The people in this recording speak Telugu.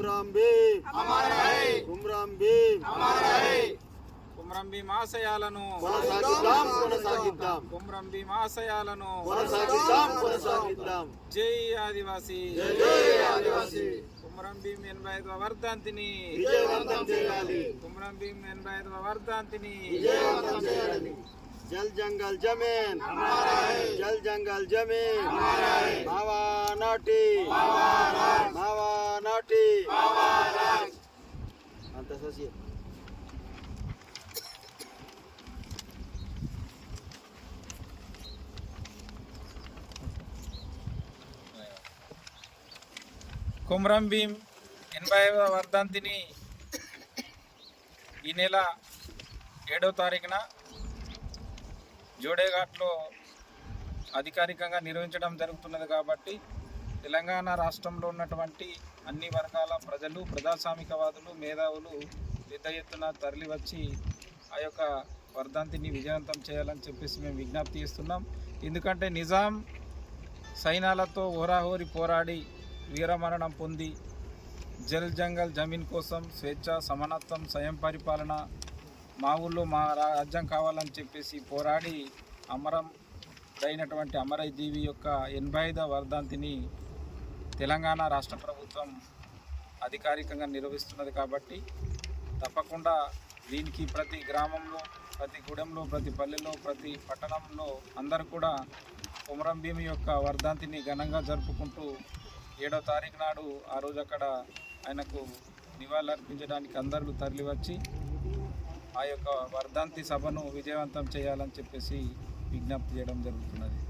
కుమ్రాం భీమ్ కుమ్రాం భీమ్ కుమ్రం భీమ్ ఆశయాలను కొనసాగిద్దాం కొనసాగిద్దాం. కుమ్రం భీమ్ ఆశయాలను కొనసాగిద్దాం కొనసాగిద్దాం. జై ఆదివాసి. జై ఆదివాసి. కుమ్రం భీమ్ ఎనభై ఐదవ వర్ధంతిని. విజయవంతం చేయాలి. కుమ్రం భీమ్ ఎనభై ఐదవ వర్ధంతిని. విజయవంతం చేయాలి. జల్ జంగల్ జమీన్. జల్ జంగల్ జమీన్. మావా నాటి. మావా నాటి antes así. కుమ్రం భీమ్ ఎనభై ఐదవ వర్ధంతిని ఈ నెల ఏడో తారీఖున జోడేఘాట్లో అధికారికంగా నిర్వహించడం జరుగుతున్నది కాబట్టి తెలంగాణ రాష్ట్రంలో ఉన్నటువంటి అన్ని వర్గాల ప్రజలు ప్రజాస్వామికవాదులు మేధావులు పెద్ద ఎత్తున తరలివచ్చి ఆ యొక్క వర్ధంతిని విజయవంతం చేయాలని చెప్పేసి మేము విజ్ఞప్తి చేస్తున్నాం. ఎందుకంటే నిజాం సైన్యాలతో హోరాహోరి పోరాడి వీరమరణం పొంది జల్ జంగల్ జమీన్ కోసం స్వేచ్ఛ సమానత్వం స్వయం పరిపాలన మా ఊళ్ళో మా రాజ్యం కావాలని చెప్పేసి పోరాడి అమరం అయినటువంటి అమరజీవి యొక్క ఎనభై ఐదవ వర్ధంతిని తెలంగాణ రాష్ట్ర ప్రభుత్వం అధికారికంగా నిర్వహిస్తున్నది కాబట్టి తప్పకుండా దీనికి ప్రతి గ్రామంలో ప్రతి గుడెంలో ప్రతి పల్లెలో ప్రతి పట్టణంలో అందరూ కూడా కుమరం భీమి యొక్క వర్ధాంతిని ఘనంగా జరుపుకుంటూ ఏడో తారీఖు నాడు ఆ రోజు అక్కడ ఆయనకు నివాళులర్పించడానికి అందరూ తరలివచ్చి ఆ యొక్క వర్ధాంతి సభను విజయవంతం చేయాలని చెప్పేసి విజ్ఞప్తి చేయడం జరుగుతున్నది.